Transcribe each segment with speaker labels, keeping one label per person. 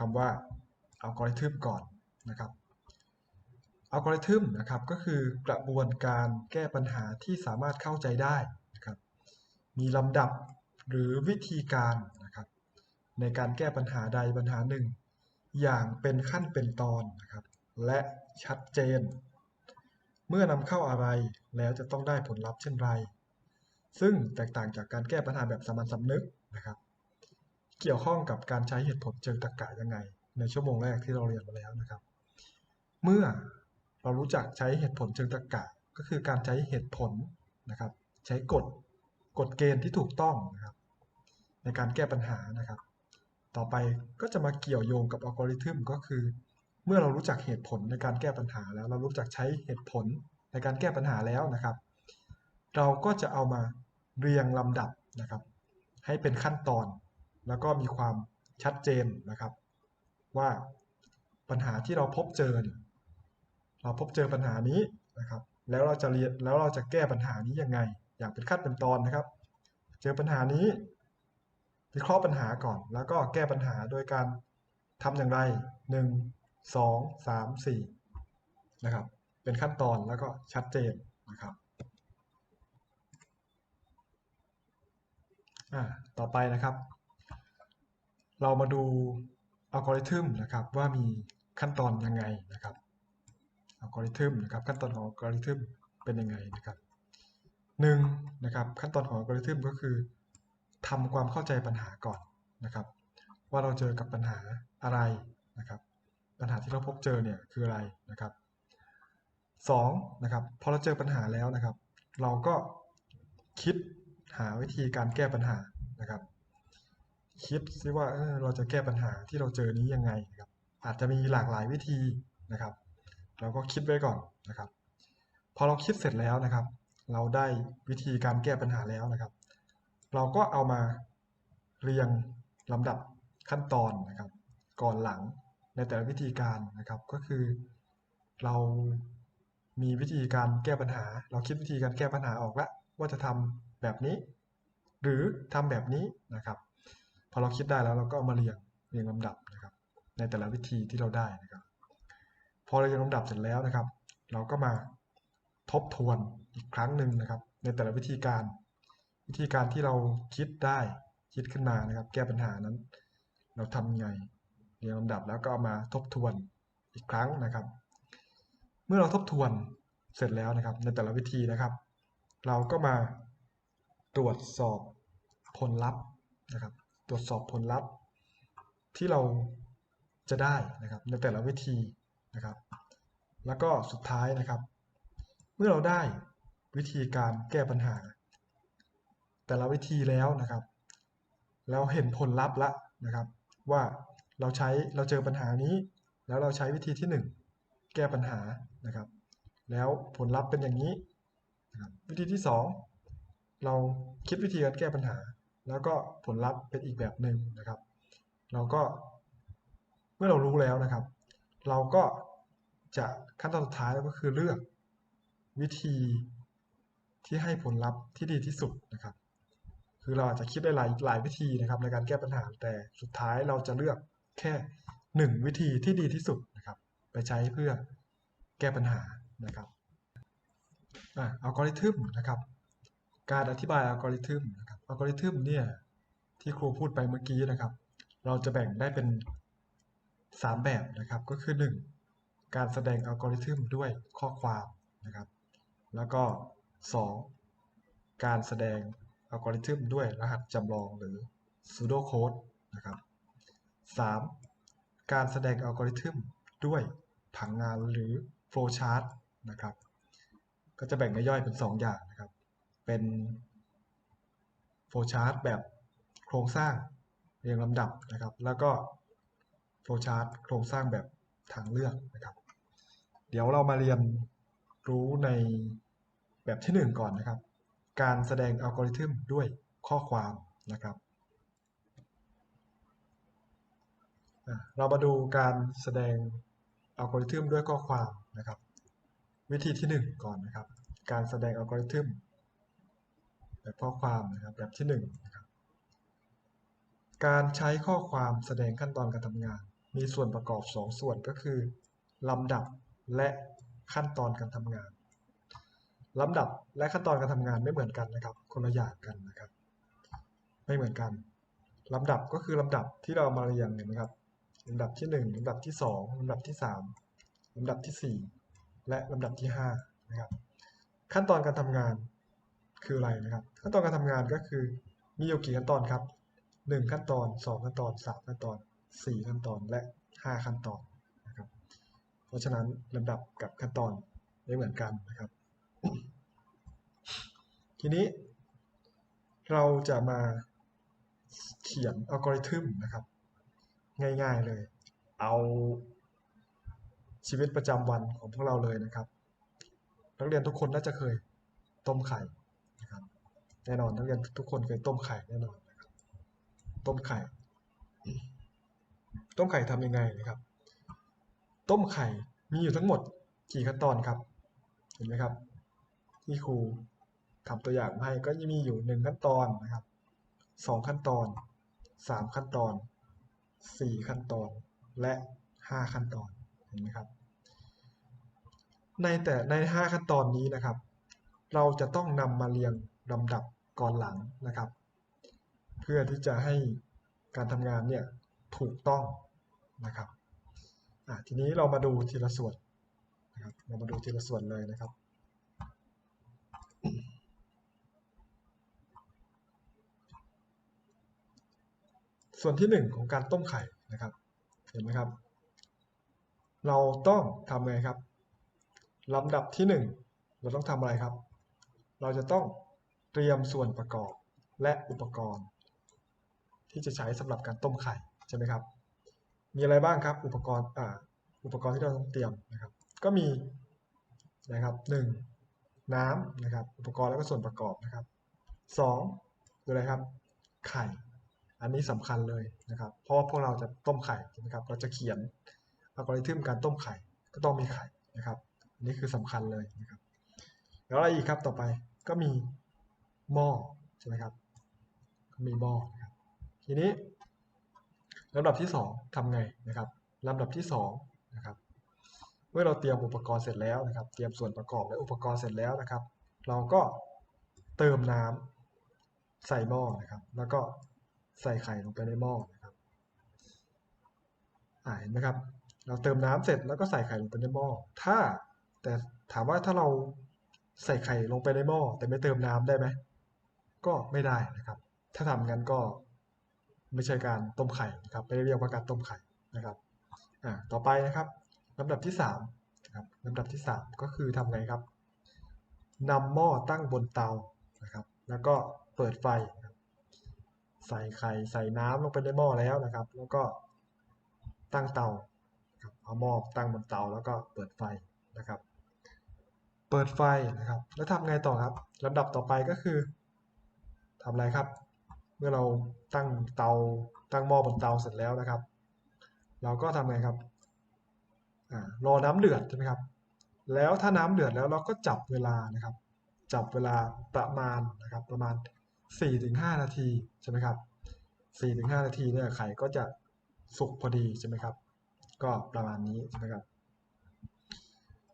Speaker 1: คำว่าอัลกอริทึมก่อนนะครับอัลกอริทึมนะครับก็คือกระบวนการแก้ปัญหาที่สามารถเข้าใจได้นะครับมีลำดับหรือวิธีการนะครับในการแก้ปัญหาใดปัญหาหนึ่ง อย่างเป็นขั้นเป็นตอนนะครับและชัดเจน เมื่อนำเข้าอะไรแล้วจะต้องได้ผลลัพธ์เช่นไร ซึ่งแตกต่างจากการแก้ปัญหาแบบสามัญสำนึกนะครับ เกี่ยวข้องกับการใช้เหตุผลเชิงตรรกะยังไง ในชั่วโมงแรกที่เราเรียนมาแล้วนะครับ เมื่อเรารู้จักใช้เหตุผลเชิงตรรกะก็คือการใช้เหตุผลนะครับ ใช้กฎกฎเกณฑ์ที่ถูกต้องนะครับ ในการแก้ปัญหานะครับ ต่อไปก็จะมาเกี่ยวโยงกับอัลกอริทึมก็คือ เมื่อเรารู้จักเหตุผลในการแก้ปัญหาแล้ว เรารู้จักใช้เหตุผลในการแก้ปัญหาแล้วนะครับ เราก็จะเอามาเรียงลำดับนะครับ ให้เป็นขั้นตอน แล้วก็มีความชัดเจนนะครับ ว่าปัญหาที่เราพบเจอเนี่ยเราพบเจอปัญหานี้นะครับ แล้วเราจะเรียนแล้วเราจะแก้ปัญหานี้ยังไง อย่างเป็นขั้นเป็นตอนนะครับ เจอปัญหานี้วิเคราะห์ปัญหาก่อน แล้วก็แก้ปัญหาโดยการทำอย่างไร 1 2 3 4นะครับ เป็นขั้นตอนแล้วก็ชัดเจนนะครับอ่าต่อไปนะครับ เรามาดูอัลกอริทึมนะครับว่ามีขั้นตอนยังไงนะครับอัลกอริทึมนะครับขั้นตอนของอัลกอริทึมเป็นยังไงนะครับหนึ่งนะครับขั้นตอนของอัลกอริทึมก็คือทำความเข้าใจปัญหาก่อนนะครับ ว่าเราเจอกับปัญหาอะไรนะครับ ปัญหาที่เราพบเจอเนี่ยคืออะไรนะครับสองนะครับพอเราเจอปัญหาแล้วนะครับ เราก็คิดหาวิธีการแก้ปัญหานะครับ คิดซิว่าเเราจะแก้ปัญหาที่เราเจอนี้ยังไงนะครับอาจจะมีหลากหลายวิธีนะครับ เราก็คิดไว้ก่อนนะครับ พอเราคิดเสร็จแล้วนะครับ เราได้วิธีการแก้ปัญหาแล้วนะครับ เราก็เอามาเรียงลำดับขั้นตอนนะครับ ก่อนหลังในแต่ละวิธีการนะครับ ก็คือเรามีวิธีการแก้ปัญหา เราคิดวิธีการแก้ปัญหาออกแล้วว่าจะทำแบบนี้ หรือทำแบบนี้นะครับ พอเราคิดได้แล้วเราก็เอามาเรียงเรียงลำดับนะครับ ในแต่ละวิธีที่เราได้นะครับ พอเราเรียงลำดับเสร็จแล้วนะครับ เราก็มาทบทวนอีกครั้งหนึ่งนะครับ ในแต่ละวิธีการ วิธีการที่เราคิดได้คิดขึ้นมานะครับ แก้ปัญหานั้น เราทำยังไงเรียงลำดับแล้วก็เอามาทบทวนอีกครั้งนะครับ เมื่อเราทบทวนเสร็จแล้วนะครับ ในแต่ละวิธีนะครับ เราก็มาตรวจสอบผลลัพธ์นะครับ ตรวจสอบผลลัพธ์ที่เราจะได้นะครับในแต่ละวิธีนะครับ แล้วก็สุดท้ายนะครับ เมื่อเราได้วิธีการแก้ปัญหา แต่ละวิธีแล้วนะครับแล้วเห็นผลลัพธ์ละนะครับ ว่าเราใช้เราเจอปัญหานี้ แล้วเราใช้วิธีที่ 1 แก้ปัญหานะครับ แล้วผลลัพธ์เป็นอย่างนี้นะครับวิธีที่ 2 เราคิดวิธีการแก้ปัญหา แล้วก็ผลลัพธ์เป็นอีกแบบหนึ่งนะครับ เราก็เมื่อเรารู้แล้วนะครับ เราก็จะขั้นตอนสุดท้ายก็คือเลือกวิธีที่ให้ผลลัพธ์ที่ดีที่สุดนะครับ คือเราอาจจะคิดได้หลายหลายวิธีนะครับ ในการแก้ปัญหาแต่สุดท้ายเราจะเลือกแค่หนึ่งวิธีที่ดีที่สุดนะครับ ไปใช้เพื่อแก้ปัญหานะครับอะอัลกอริทึมนะครับ การอธิบายอัลกอริทึมนะครับอัลกอริทึมเนี่ยที่ครูพูดไปเมื่อกี้นะครับ เราจะแบ่งได้เป็น 3 แบบนะครับ ก็คือ 1 การแสดงอัลกอริทึมด้วยข้อความนะครับ แล้วก็ 2 การแสดงอัลกอริทึมด้วยรหัสจำลองหรือ pseudo code นะครับ 3. การแสดงอัลกอริทึมด้วยผังงานหรือ flowchart นะครับ ก็จะแบ่งย่อยเป็น 2 อย่าง เป็น flowchart แบบโครงสร้างเรียงลำดับนะครับ แล้วก็ flowchart โครงสร้างแบบทางเลือกนะครับ เดี๋ยวเรามาเรียนรู้ในแบบที่ 1 ก่อนนะครับ การแสดงอัลกอริทึมด้วยข้อความนะครับ เรามาดูการแสดงอัลกอริทึมด้วยข้อความนะครับ วิธีที่ 1 ก่อนนะครับ การแสดงอัลกอริทึม แบบข้อความนะครับแบบที่1นะครับการใช้ข้อความแสดงขั้นตอนการทำงาน มีส่วนประกอบสองส่วนก็คือลำดับและขั้นตอนการทำงานลำดับและขั้นตอนการทำงานไม่เหมือนกันนะครับ คนละอย่างกันนะครับ ไม่เหมือนกันลำดับก็คือลำดับที่เรามาเรียงเห็นไหมครับลำดับที่หนึ่งลำดับที่สองลำดับที่สามลำดับที่สี่และลำดับที่ห้านะครับ ขั้นตอนการทำงาน คืออะไรนะครับ ขั้นตอนการทำงานก็คือมีอยู่กี่ขั้นตอนครับหนึ่งขั้นตอนสองขั้นตอนสามขั้นตอนสี่ขั้นตอนและห้าขั้นตอนนะครับ เพราะฉะนั้นลำดับกับขั้นตอนไม่เหมือนกันนะครับ ทีนี้เราจะมาเขียนอัลกอริทึมนะครับ ง่ายๆเลย เอาชีวิตประจำวันของพวกเราเลยนะครับ นักเรียนทุกคนน่าจะเคยต้มไข่ แน่นอนนักเรียนทุกคนเคยต้มไข่แน่นอนนะครับ ต้มไข่ ต้มไข่ทำยังไงนะครับ ต้มไข่มีอยู่ทั้งหมดกี่ขั้นตอนครับ เห็นไหมครับ ที่ครูทำตัวอย่างมาให้ก็จะมีอยู่หนึ่งขั้นตอนนะครับสองขั้นตอนสามขั้นตอนสี่ขั้นตอนและห้าขั้นตอนเห็นไหมครับ ในแต่ในห้าขั้นตอนนี้นะครับ เราจะต้องนำมาเรียง ลำดับก่อนหลังนะครับ เพื่อที่จะให้การทำงานเนี่ยถูกต้องนะครับทีนี้เรามาดูทีละส่วนนะครับเรามาดูทีละส่วนเลยนะครับส่วนที่หนึ่งของการต้มไข่นะครับ เห็นไหมครับ เราต้องทำไงครับลำดับที่หนึ่งเราต้องทำอะไรครับ เราจะต้อง เตรียมส่วนประกอบและอุปกรณ์ ที่จะใช้สำหรับการต้มไข่ใช่ไหมครับ มีอะไรบ้างครับอุปกรณ์อ่าอุปกรณ์ที่เราต้องเตรียมนะครับ ก็มีนะครับหนึ่งน้ำนะครับ อุปกรณ์แล้วก็ส่วนประกอบนะครับสองคืออะไรครับไข่ อันนี้สำคัญเลยนะครับ เพราะว่าพวกเราจะต้มไข่ใช่ไหมครับ เราจะเขียนอัลกอริทึมการต้มไข่ก็ต้องมีไข่นะครับ อันนี้คือสำคัญเลยนะครับ แล้วอะไรอีกครับต่อไปก็มี หม้อใช่ไหมครับมีหม้อนะครับทีนี้ลำดับที่สองทำไงนะครับลำดับที่สองนะครับเมื่อเราเตรียมอุปกรณ์เสร็จแล้วนะครับ เตรียมส่วนประกอบและอุปกรณ์เสร็จแล้วนะครับ เราก็เติมน้ำใส่หม้อนะครับ แล้วก็ใส่ไข่ลงไปในหม้อนะครับอ่าเห็นไหมครับ เราเติมน้ำเสร็จแล้วก็ใส่ไข่ลงไปในหม้อ ถ้าแต่ถามว่าถ้าเราใส่ไข่ลงไปในหม้อแต่ไม่เติมน้ำได้ไหม ก็ไม่ได้นะครับ ถ้าทำงั้นก็ไม่ใช่การต้มไข่นะครับ ไม่ได้เรียกว่าการต้มไข่นะครับอ่าต่อไปนะครับลำดับที่สามนะครับลำดับที่สามก็คือทำไงครับนำหม้อตั้งบนเตานะครับ แล้วก็เปิดไฟ ใส่ไข่ใส่น้ำลงไปในหม้อแล้วนะครับ แล้วก็ตั้งเตาครับเอาหม้อตั้งบนเตาแล้วก็เปิดไฟนะครับ เปิดไฟนะครับ แล้วทำไงต่อครับลำดับต่อไปก็คือ ทำอะไรครับ เมื่อเราตั้งเตาตั้งหม้อบนเตาเสร็จแล้วนะครับ เราก็ทำไงครับอรอน้ำเดือดใช่ไหมครับ แล้วถ้าน้ำเดือดแล้วเราก็จับเวลานะครับ จับเวลาประมาณนะครับ ประมาณ 4-5 นาทีใช่ไหมครับ4-5 นาทีเนี่ยไข่ก็จะสุกพอดีใช่ไหมครับ ก็ประมาณนี้ใช่ไหมครับ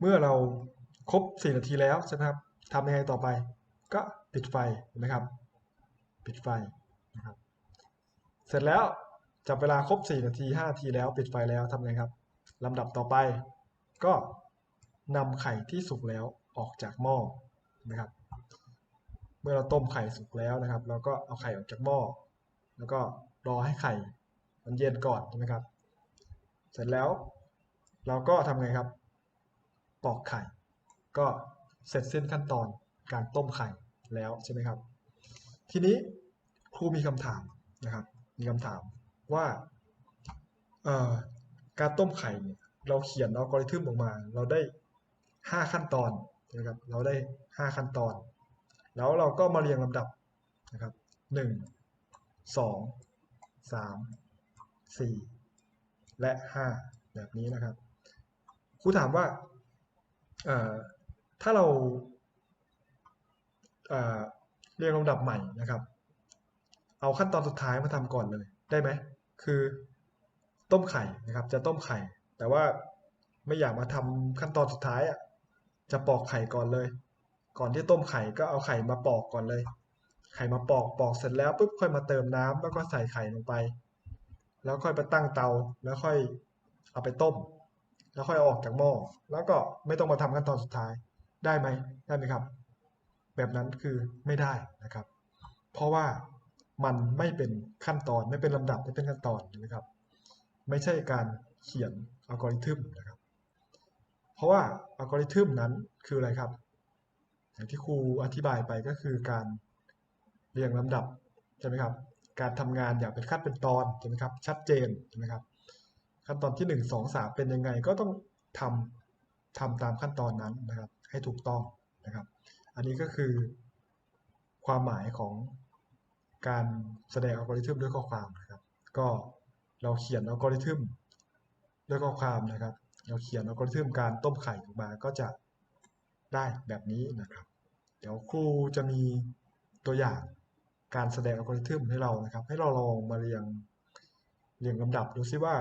Speaker 1: เมื่อเราครบ 4 นาทีแล้วใช่ไหมครับทำยังไงต่อไป ก็ปิดไฟนไหมครับ ปิดไฟนะครับเสร็จแล้วจับเวลาครบ 4 นาที 5 นาทีแล้วปิดไฟแล้วทำไงครับลำดับต่อไปก็นำไข่ที่สุกแล้วออกจากหม้อนะครับ เมื่อเราต้มไข่สุกแล้วนะครับ เราก็เอาไข่ออกจากหม้อแล้วก็รอให้ไข่มันเย็นก่อนใช่ไหมครับ เสร็จแล้วเราก็ทำไงครับ ปอกไข่ ก็เสร็จสิ้นขั้นตอนการต้มไข่แล้วใช่ไหมครับ ทีนี้ครูมีคำถามนะครับ มีคำถามว่าการต้มไข่เนี่ยเราเขียนอัลกอริทึมออกมา เราได้ 5 ขั้นตอนนะครับ เราได้ 5 ขั้นตอน แล้วเราก็มาเรียงลำดับนะครับหนึ่งสองสามสี่และห้าแบบนี้นะครับครูถามว่าถ้าเรา เรียงลำดับใหม่นะครับ เอาขั้นตอนสุดท้ายมาทำก่อนเลยได้ไหมคือต้มไข่นะครับ จะต้มไข่ แต่ว่าไม่อยากมาทำขั้นตอนสุดท้ายอะจะปอกไข่ก่อนเลย ก่อนที่ต้มไข่ก็เอาไข่มาปอกก่อนเลย ไข่มาปอกปอกเสร็จแล้วปุ๊บค่อยมาเติมน้ำแล้วก็ใส่ไข่ลงไป แล้วค่อยไปตั้งเตาแล้วค่อยเอาไปต้ม แล้วค่อยอออกจากหม้อแล้วก็ไม่ต้องมาทำขั้นตอนสุดท้ายได้ไหมได้ไหมครับ แบบนั้นคือไม่ได้นะครับ เพราะว่ามันไม่เป็นขั้นตอนไม่เป็นลำดับไม่เป็นขั้นตอนนะครับ ไม่ใช่การเขียนอัลกอริทึมนะครับ เพราะว่าอัลกอริทึมนั้นคืออะไรครับ อย่างที่ครูอธิบายไปก็คือการเรียงลำดับใช่ไหมครับ การทำงานอย่างเป็นขั้นเป็นตอนใช่ไหมครับ ชัดเจนใช่ไหมครับ ขั้นตอนที่หนึ่งสองสามเป็นยังไงก็ต้องทำทำตามขั้นตอนนั้นนะครับ ให้ถูกต้องนะครับ อันนี้ก็คือความหมายของการแสดงอัลกอริทึมด้วยข้อความนะครับ ก็เราเขียนอัลกอริทึมด้วยข้อความนะครับ เราเขียนอัลกอริทึมการต้มไข่ออกมาก็จะได้แบบนี้นะครับ เดี๋ยวครูจะมีตัวอย่างการแสดงอัลกอริทึมให้เรานะครับ ให้เราลองมาเรียงเรียงลำดับดูซิว่า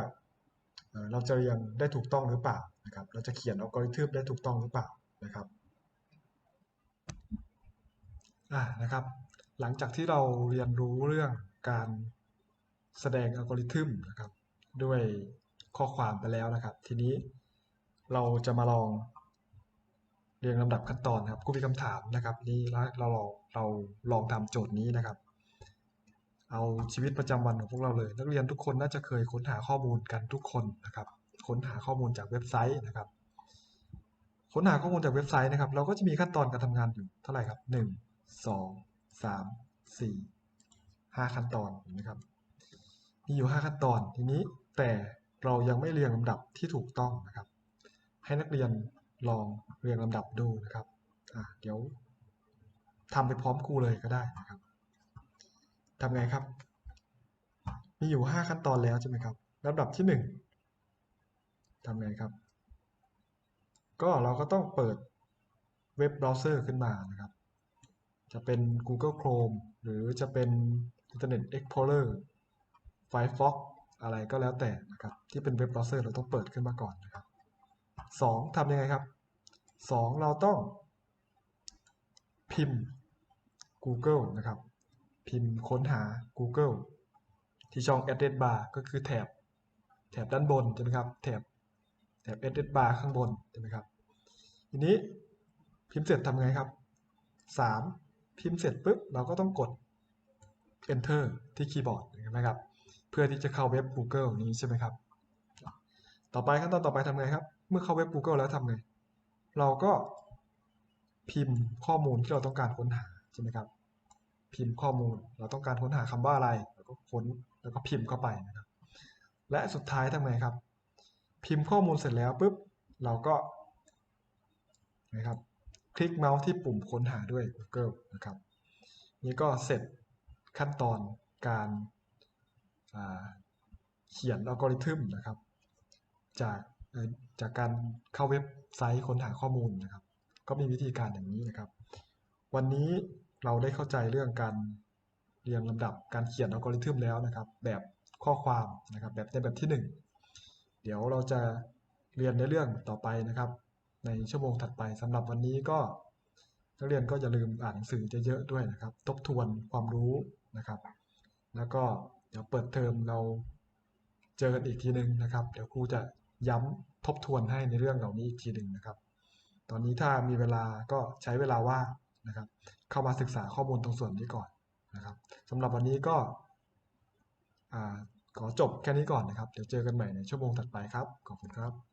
Speaker 1: เอ่อเราจะเรียงได้ถูกต้องหรือเปล่านะครับ เราจะเขียนอัลกอริทึมได้ถูกต้องหรือเปล่านะครับ อ่านะครับ หลังจากที่เราเรียนรู้เรื่องการแสดงอัลกอริทึมนะครับ ด้วยข้อความไปแล้วนะครับ ทีนี้เราจะมาลองเรียงลำดับขั้นตอนครับครูมีคำถามนะครับ นี่แล้วเราลองเราลองทำโจทย์นี้นะครับ เอาชีวิตประจำวันของพวกเราเลย นักเรียนทุกคนน่าจะเคยค้นหาข้อมูลกันทุกคนนะครับ ค้นหาข้อมูลจากเว็บไซต์นะครับ ค้นหาข้อมูลจากเว็บไซต์นะครับ เราก็จะมีขั้นตอนการทำงานอยู่เท่าไหร่ครับหนึ่ง สองสามสี่ห้าขั้นตอนเห็นไหมครับ มีอยู่ห้าขั้นตอนทีนี้แต่เรายังไม่เรียงลำดับที่ถูกต้องนะครับ ให้นักเรียนลองเรียงลำดับดูนะครับเดี๋ยวทำไปพร้อมครูเลยก็ได้นะครับทำไงครับ มีอยู่ห้าขั้นตอนแล้วใช่ไหมครับลำดับที่หนึ่งทำไงครับ ก็เราก็ต้องเปิดเว็บเบราว์เซอร์ขึ้นมานะครับ จะเป็น Google Chrome หรือจะเป็น Internet Explorer Firefox อะไรก็แล้วแต่นะครับที่เป็นเว็บเบราว์เซอร์เราต้องเปิดขึ้นมาก่อนนะครับสองทำยังไงครับสองเราต้อง พิมพ์ Google นะครับ พิมพ์ค้นหา Google ที่ช่อง address bar ก็คือแถบแถบด้านบนใช่ไหมครับแถบแถบ address bar ข้างบนใช่ไหมครับทีนี้พิมพ์เสร็จทำไงครับสาม พิมพ์เสร็จปุ๊บเราก็ต้องกด enter ที่คีย์บอร์ดเห็นไหมครับ เพื่อที่จะเข้าเว็บ Google นี้ใช่ไหมครับ ต่อไปขั้นตอนต่อไปทำไงครับ เมื่อเข้าเว็บ Google แล้วทำไง เราก็พิมพ์ข้อมูลที่เราต้องการค้นหาใช่ไหมครับ พิมพ์ข้อมูลเราต้องการค้นหาคำว่าอะไรแล้วก็ค้นแล้วก็พิมพ์เข้าไปนะครับ และสุดท้ายทำไงครับ พิมพ์ข้อมูลเสร็จแล้วปุ๊บเราก็นะครับ คลิกเมาส์ที่ปุ่มค้นหาด้วย Google นะครับ นี่ก็เสร็จขั้นตอนการาเขียนอัลกอริทึมนะครับ จากจากการเข้าเว็บไซต์ค้นหาข้อมูลนะครับ ก็มีวิธีการอย่างนี้นะครับ วันนี้เราได้เข้าใจเรื่องการเรียงลำดับการเขียนอัลกอริทึมแล้วนะครับ แบบข้อความนะครับแบบในแบบที่หนึ่งเดี๋ยวเราจะเรียนในเรื่องต่อไปนะครับ ในชั่วโมงถัดไปสำหรับวันนี้ก็นักเรียนก็อย่าลืมอ่านหนังสือเยอะๆด้วยนะครับ ทบทวนความรู้นะครับ แล้วก็เดี๋ยวเปิดเทอมเราเจอกันอีกทีหนึ่งนะครับ เดี๋ยวครูจะย้ำทบทวนให้ในเรื่องเหล่านี้อีกทีหนึ่งนะครับ ตอนนี้ถ้ามีเวลาก็ใช้เวลาว่างนะครับ เข้ามาศึกษาข้อมูลตรงส่วนนี้ก่อนนะครับสำหรับวันนี้ก็อขอจบแค่นี้ก่อนนะครับ เดี๋ยวเจอกันใหม่ในชั่วโมงถัดไปครับ ขอบคุณครับ